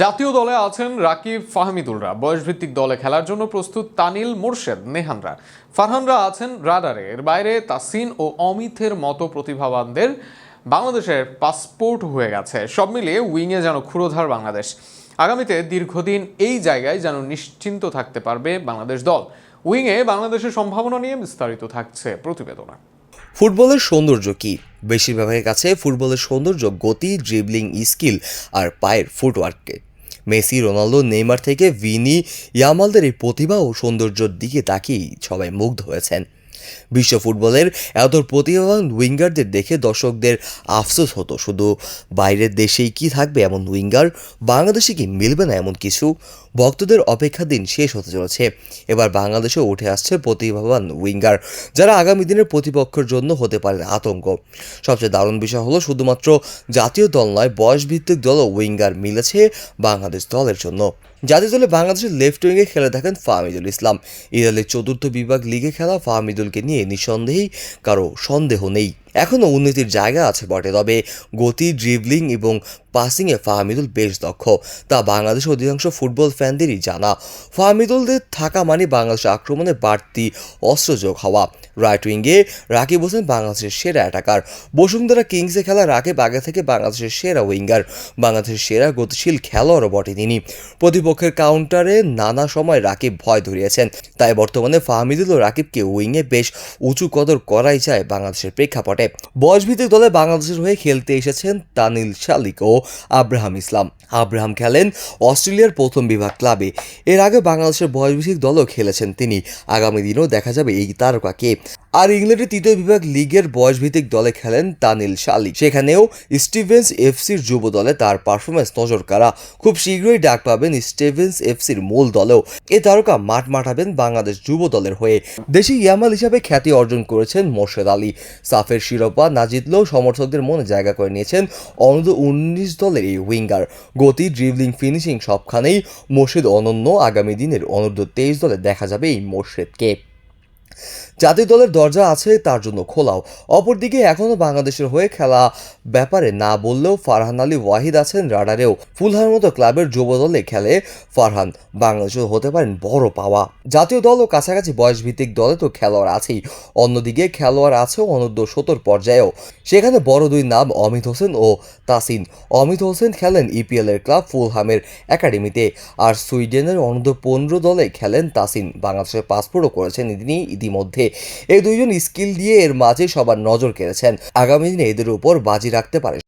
জাতীয় দলে আছেন রাকিব ফাহমিদুলরা। বয়সভিত্তিক দলে খেলার জন্য প্রস্তুত তানিল মোর্শেদ, নেহানরা। ফারহানরা আছেন রাডারে। এর বাইরে তাসিন ও অমিতের মতো প্রতিভাবানদের বাংলাদেশের পাসপোর্ট হয়ে গেছে। সব মিলিয়ে উইংয়ে যেন ক্ষুরোধার বাংলাদেশ। আগামীতে দীর্ঘদিন এই জায়গায় যেন নিশ্চিন্ত থাকতে পারবে বাংলাদেশ দল। উইংয়ে বাংলাদেশের সম্ভাবনা নিয়ে বিস্তারিত থাকছে প্রতিবেদনা। ফুটবলের সৌন্দর্য কী? বেশিরভাগের কাছে ফুটবলের সৌন্দর্য গতি ড্রিবলিং স্কিল আর পায়ের ফুটওয়ার্ককে মেসি, রোনালদো, নেইমার থেকে ভিনি, ইয়ামালদের এই প্রতিভা ও সৌন্দর্যের দিকে তাকিয়েই সবাই মুগ্ধ হয়েছেন। বিশ্ব ফুটবলের এত প্রতিভাবান উইঙ্গারদের দেখে দর্শকদের আফসোস হতো। শুধু বাইরের দেশেই কি থাকবে এমন উইঙ্গার, বাংলাদেশে কি মিলবে না এমন কিছু? ভক্তদের অপেক্ষা দিন শেষ হতে চলেছে। এবার বাংলাদেশে উঠে আসছে প্রতিভাবান উইঙ্গার, যারা আগামী দিনের প্রতিপক্ষের জন্য হতে পারেন আতঙ্ক। সবচেয়ে দারুণ বিষয় হলো, শুধুমাত্র জাতীয় দল নয়, বয়সভিত্তিক দলও উইঙ্গার মিলেছে বাংলাদেশ দলের জন্য। জাতীয় দলে বাংলাদেশের লেফট উইঙ্গে খেলে থাকেন ফাহমিদুল ইসলাম। ইতালির চতুর্থ বিভাগ লিগে খেলা ফাহমিদুলকে নিয়ে নিঃসন্দেহেই কারও সন্দেহ নেই। এখনও উন্নতির জায়গা আছে বটে, তবে গতি ড্রিবলিং এবং পাসিংয়ে ফাহমিদুল বেশ দক্ষ। তা বাংলাদেশের অধিকাংশ ফুটবল ফ্যানদেরই জানা। ফাহমিদুলদের থাকা মানে বাংলাদেশ আক্রমণে বাড়তি অস্ত্র যোগ হওয়া রাইট উইংয়ে রাকিব হোসেন বাংলাদেশের সেরা অ্যাটাকার বসুন্ধরা কিংসে খেলা রাকিব আগে থেকে বাংলাদেশের সেরা উইঙ্গার বাংলাদেশের সেরা গতিশীল খেলোয়াড়ও বটে তিনি। প্রতিপক্ষের কাউন্টারে নানা সময় রাকিব ভয় ধরিয়েছেন। তাই বর্তমানে ফাহমিদুল ও রাকিবকে উইংয়ে বেশ উঁচু কদর করাই যায় বাংলাদেশের প্রেক্ষাপটে। বয়সভিত্তিক দলে বাংলাদেশের হয়ে খেলতে এসেছেন তানিল শালিক ও আব্রাহাম ইসলাম। আব্রাহাম খেলেন অস্ট্রেলিয়ার প্রথম বিভাগ ক্লাবে। এর আগে বাংলাদেশের বয়সভিত্তিক দলও খেলেছেন তিনি। আগামী দিনেও দেখা যাবে এই তারকাকে। আর ইংল্যান্ডের তৃতীয় বিভাগ লিগের বয়সভিত্তিক দলে খেলেন তানিল শালি সেখানেও স্টিভেন্স এফসির যুব দলে তার পারফরমেন্স নজর কাড়া। খুব শীঘ্রই ডাক পাবেন স্টিভেন্স এফসির মূল দলেও। এ তারকা মাঠ মাঠাবেন বাংলাদেশ যুব দলের হয়ে। দেশি ইয়ামাল হিসাবে খ্যাতি অর্জন করেছেন মোর্শেদ আলী। সাফের শিরোপা না জিতলেও সমর্থকদের মনে জায়গা করে নিয়েছেন অনূর্ধ্ব উনিশ দলের এই উইঙ্গার। গতি ড্রিবলিং ফিনিশিং সবখানেই মোর্শেদ অনন্য। আগামী দিনের অনূর্ধ্ব তেইশ দলে দেখা যাবে এই মোর্শেদকে। জাতীয় দলের দরজা আছে তার জন্য খোলাও। অপরদিকে এখনও বাংলাদেশের হয়ে খেলা ব্যাপারে না বললেও ফারহান আলী ওয়াহিদ আছেন রাডারেও। ফুলহার মতো ক্লাবের যুব দলে খেলে ফারহান। বাংলাদেশেও হতে পারেন বড় পাওয়া। জাতীয় দল ও কাছাকাছি বয়সভিত্তিক দলে তো খেলোয়াড় আছেই। অন্যদিকে খেলোয়াড় আছেও অনূর্ধ্ব সত্তর পর্যায়েও। সেখানে বড় দুই নাম অমিত হোসেন ও তাসিন। অমিত হোসেন খেলেন ইপিএল এর ক্লাব ফুলহামের একাডেমিতে। আর সুইডেনের অনূর্ধ্ব পনেরো দলে খেলেন তাসিন। বাংলাদেশের পাসপোর্টও করেছেন তিনি ইতিমধ্যে। এই দুইজন স্কিল দিয়ে এর মাঝে সবার নজর কেড়েছেন। আগামী দিনে এদের উপর বাজি রাখতে পারে।